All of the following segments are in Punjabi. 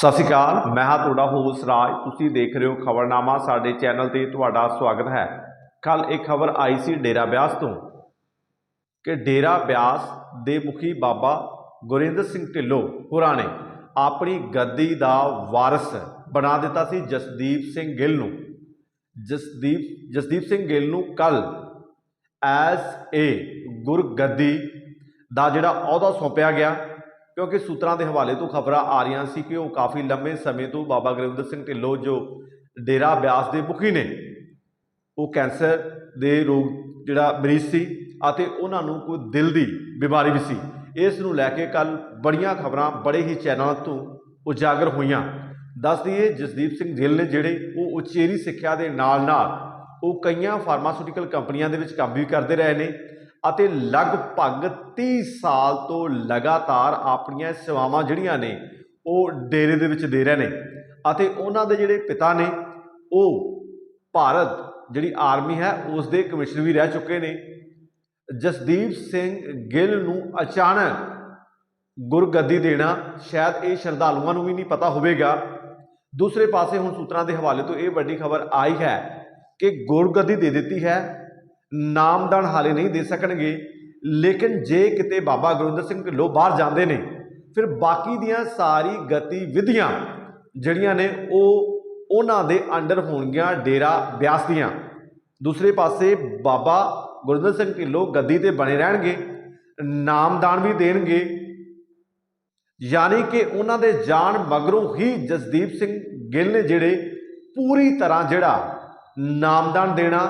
ਸਤਿ ਸ਼੍ਰੀ ਅਕਾਲ, ਮੈਂ ਹਾਂ ਤੁਹਾਡਾ ਹੋਸਟ ਰਾਜ। ਤੁਸੀਂ ਦੇਖ ਰਹੇ ਹੋ ਖਬਰਨਾਮਾ, ਸਾਡੇ ਚੈਨਲ ਤੇ ਤੁਹਾਡਾ ਸਵਾਗਤ ਹੈ। ਕੱਲ ਇੱਕ ਖਬਰ ਆਈ ਸੀ ਡੇਰਾ ਬਿਆਸ ਤੋਂ ਕਿ ਡੇਰਾ ਬਿਆਸ ਦੇ ਮੁਖੀ ਬਾਬਾ ਗੁਰਿੰਦਰ ਸਿੰਘ ਢਿੱਲੋਂ ਹੋਰਾਂ ਨੇ ਆਪਣੀ ਗੱਦੀ ਦਾ ਵਾਰਸ ਬਣਾ ਦਿੱਤਾ ਸੀ ਜਸਦੀਪ ਸਿੰਘ ਗਿੱਲ ਨੂੰ। ਜਸਦੀਪ ਜਸਦੀਪ ਸਿੰਘ ਗਿੱਲ ਨੂੰ ਕੱਲ ਐਸ ਏ ਗੁਰਗੱਦੀ ਦਾ ਜਿਹੜਾ ਅਹੁਦਾ ਸੌਂਪਿਆ ਗਿਆ। ਕਿਉਂਕਿ ਸੂਤਰਾਂ ਦੇ ਹਵਾਲੇ ਤੋਂ ਖਬਰਾਂ ਆ ਰਹੀਆਂ ਸੀ ਕਿ ਉਹ ਕਾਫੀ ਲੰਮੇ ਸਮੇਂ ਤੋਂ ਬਾਬਾ ਗੁਰਵਿੰਦਰ ਸਿੰਘ ਢਿੱਲੋਂ ਜੋ ਡੇਰਾ ਬਿਆਸ ਦੇ ਮੁਖੀ ਨੇ, ਉਹ ਕੈਂਸਰ ਦੇ ਰੋਗ ਜਿਹੜਾ ਮਰੀਜ਼ ਸੀ ਅਤੇ ਉਹਨਾਂ ਨੂੰ ਕੋਈ ਦਿਲ ਦੀ ਬਿਮਾਰੀ ਵੀ ਸੀ। ਇਸ ਨੂੰ ਲੈ ਕੇ ਕੱਲ ਬੜੀਆਂ ਖਬਰਾਂ ਬੜੇ ਹੀ ਚੈਨਲਾਂ ਤੋਂ ਉਜਾਗਰ ਹੋਈਆਂ। ਦੱਸ ਦਈਏ, ਜਸਦੀਪ ਸਿੰਘ ਗਿੱਲ ਨੇ ਜਿਹੜੇ ਉਹ ਉਚੇਰੀ ਸਿੱਖਿਆ ਦੇ ਨਾਲ ਨਾਲ ਉਹ ਕਈਆਂ ਫਾਰਮਾਸਿਊਟੀਕਲ ਕੰਪਨੀਆਂ ਦੇ ਵਿੱਚ ਕੰਮ ਵੀ ਕਰਦੇ ਰਹੇ ਨੇ। ਅਤੇ ਲਗਭਗ 30 ਸਾਲ ਤੋਂ ਲਗਾਤਾਰ ਆਪਣੀਆਂ ਸੇਵਾਵਾਂ ਜਿਹੜੀਆਂ ਨੇ, ਉਹ ਡੇਰੇ ਦੇ ਵਿੱਚ ਦੇ ਰਹੇ ਨੇ ਅਤੇ ਉਹਨਾਂ ਦੇ ਜਿਹੜੇ ਪਿਤਾ ਨੇ, ਉਹ ਭਾਰਤ ਜਿਹੜੀ ਆਰਮੀ ਹੈ, ਉਸ ਦੇ ਕਮਿਸ਼ਨਰ ਵੀ ਰਹਿ ਚੁੱਕੇ ਨੇ। ਜਸਦੀਪ ਸਿੰਘ ਗਿੱਲ ਨੂੰ ਅਚਾਨਕ ਗੁਰਗੱਦੀ ਦੇਣਾ ਸ਼ਾਇਦ ਇਹ ਸ਼ਰਧਾਲੂਆਂ ਨੂੰ ਵੀ ਨਹੀਂ ਪਤਾ ਹੋਵੇਗਾ। ਦੂਸਰੇ ਪਾਸੇ ਹੁਣ ਸੂਤਰਾਂ ਦੇ ਹਵਾਲੇ ਤੋਂ ਇਹ ਵੱਡੀ ਖਬਰ ਆਈ ਹੈ ਕਿ ਗੁਰਗੱਦੀ ਦੇ ਦਿੱਤੀ ਹੈ ਨਾਮਦਾਨ ਹਾਲੇ ਨਹੀਂ ਦੇ ਸਕਣਗੇ। ਲੇਕਿਨ ਜੇ ਕਿਤੇ ਬਾਬਾ ਗੁਰਿੰਦਰ ਸਿੰਘ ਢਿੱਲੋਂ ਬਾਹਰ ਜਾਂਦੇ ਨੇ, ਫਿਰ ਬਾਕੀ ਦੀਆਂ ਸਾਰੀ ਗਤੀਵਿਧੀਆਂ ਜਿਹੜੀਆਂ ਨੇ ਉਹ ਉਹਨਾਂ ਦੇ ਅੰਡਰ ਹੋਣਗੀਆਂ ਡੇਰਾ ਬਿਆਸ ਦੀਆਂ। ਦੂਸਰੇ ਪਾਸੇ ਬਾਬਾ ਗੁਰਿੰਦਰ ਸਿੰਘ ਢਿੱਲੋਂ ਗੱਦੀ ਤੇ ਬਣੇ ਰਹਿਣਗੇ, ਨਾਮਦਾਨ ਵੀ ਦੇਣਗੇ। ਯਾਨੀ ਕਿ ਉਹਨਾਂ ਦੇ ਜਾਣ ਮਗਰੋਂ ਹੀ ਜਸਦੀਪ ਸਿੰਘ ਗਿੱਲ ਨੇ ਜਿਹੜੇ ਪੂਰੀ ਤਰ੍ਹਾਂ ਜਿਹੜਾ ਨਾਮਦਾਨ ਦੇਣਾ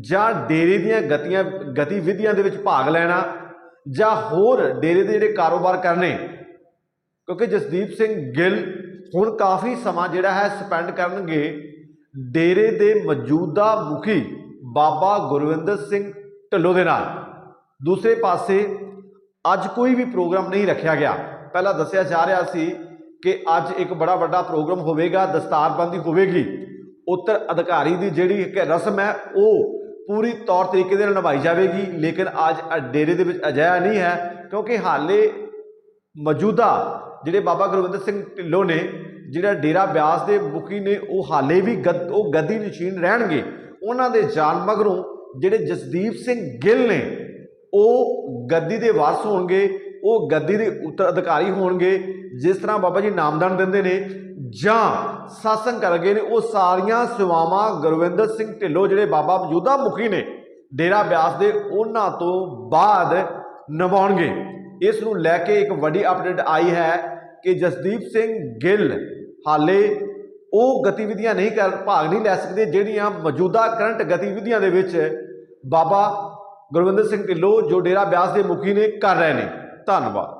ਜਾਂ ਡੇਰੇ ਦੀਆਂ ਗਤੀਆਂ, ਗਤੀਵਿਧੀਆਂ ਦੇ ਵਿੱਚ ਭਾਗ ਲੈਣਾ ਜਾਂ ਹੋਰ ਡੇਰੇ ਦੇ ਜਿਹੜੇ ਕਾਰੋਬਾਰ ਕਰਨੇ। ਕਿਉਂਕਿ ਜਸਦੀਪ ਸਿੰਘ ਗਿੱਲ ਹੁਣ ਕਾਫੀ ਸਮਾਂ ਜਿਹੜਾ ਹੈ ਸਪੈਂਡ ਕਰਨਗੇ ਡੇਰੇ ਦੇ ਮੌਜੂਦਾ ਮੁਖੀ ਬਾਬਾ ਗੁਰਵਿੰਦਰ ਸਿੰਘ ਢਿੱਲੋਂ ਦੇ ਨਾਲ। ਦੂਸਰੇ ਪਾਸੇ ਅੱਜ ਕੋਈ ਵੀ ਪ੍ਰੋਗਰਾਮ ਨਹੀਂ ਰੱਖਿਆ ਗਿਆ। ਪਹਿਲਾਂ ਦੱਸਿਆ ਜਾ ਰਿਹਾ ਸੀ ਕਿ ਅੱਜ ਇੱਕ ਬੜਾ ਵੱਡਾ ਪ੍ਰੋਗਰਾਮ ਹੋਵੇਗਾ, ਦਸਤਾਰਬੰਦੀ ਹੋਵੇਗੀ। ਉੱਤਰ ਅਧਿਕਾਰੀ ਦੀ ਜਿਹੜੀ ਇੱਕ ਰਸਮ ਹੈ, ਉਹ ਪੂਰੀ ਤੌਰ ਤਰੀਕੇ ਦੇ ਨਾਲ ਨਿਭਾਈ ਜਾਵੇਗੀ, ਲੇਕਿਨ ਅੱਜ ਡੇਰੇ ਦੇ ਵਿੱਚ ਅਜਿਹਾ ਨਹੀਂ ਹੈ, ਕਿਉਂਕਿ ਹਾਲੇ ਮੌਜੂਦਾ ਜਿਹੜੇ ਬਾਬਾ ਗੁਰਵਿੰਦਰ ਸਿੰਘ ਢਿੱਲੋਂ ਨੇ, ਜਿਹੜਾ ਡੇਰਾ ਬਿਆਸ ਦੇ ਮੁਖੀ ਨੇ, ਉਹ ਹਾਲੇ ਵੀ ਗੱਦ, ਉਹ ਗੱਦੀ ਨਸ਼ੀਨ ਰਹਿਣਗੇ। ਉਹਨਾਂ ਦੇ ਜਾਣ ਮਗਰੋਂ ਜਿਹੜੇ ਜਸਦੀਪ ਸਿੰਘ ਗਿੱਲ ਨੇ, ਉਹ ਗੱਦੀ ਦੇ ਵਾਰਸ ਹੋਣਗੇ, ਉਹ ਗੱਦੀ ਦੇ ਉੱਤਰ ਅਧਿਕਾਰੀ ਹੋਣਗੇ, ਜਿਸ ਤਰ੍ਹਾਂ ਬਾਬਾ ਜੀ ਨਾਮਦਾਨ ਦਿੰਦੇ ਨੇ ਜਾਂ ਸਾਸਨ ਕਰ ਗਏ ਨੇ, ਉਹ ਸਾਰੀਆਂ ਸੇਵਾਵਾਂ ਗੁਰਵਿੰਦਰ ਸਿੰਘ ਢਿੱਲੋਂ, ਜਿਹੜੇ ਬਾਬਾ ਮੌਜੂਦਾ ਮੁਖੀ ਨੇ, ਡੇਰਾ ਬਿਆਸ ਦੇ, ਉਹਨਾਂ ਤੋਂ ਬਾਅਦ ਨਿਭਾਉਣਗੇ। ਇਸ ਨੂੰ ਲੈ ਕੇ ਇੱਕ ਵੱਡੀ ਅਪਡੇਟ ਆਈ ਹੈ ਕਿ ਜਸਦੀਪ ਸਿੰਘ ਗਿੱਲ ਹਾਲੇ ਉਹ ਗਤੀਵਿਧੀਆਂ ਨਹੀਂ ਕਰ, ਭਾਗ ਨਹੀਂ ਲੈ ਸਕਦੇ, ਜਿਹੜੀਆਂ ਮੌਜੂਦਾ ਕਰੰਟ ਗਤੀਵਿਧੀਆਂ ਦੇ ਵਿੱਚ ਬਾਬਾ ਗੁਰਵਿੰਦਰ ਸਿੰਘ ਢਿੱਲੋਂ, ਜੋ ਡੇਰਾ ਬਿਆਸ ਦੇ ਮੁਖੀ ਨੇ, ਕਰ ਰਹੇ ਨੇ। ਧੰਨਵਾਦ।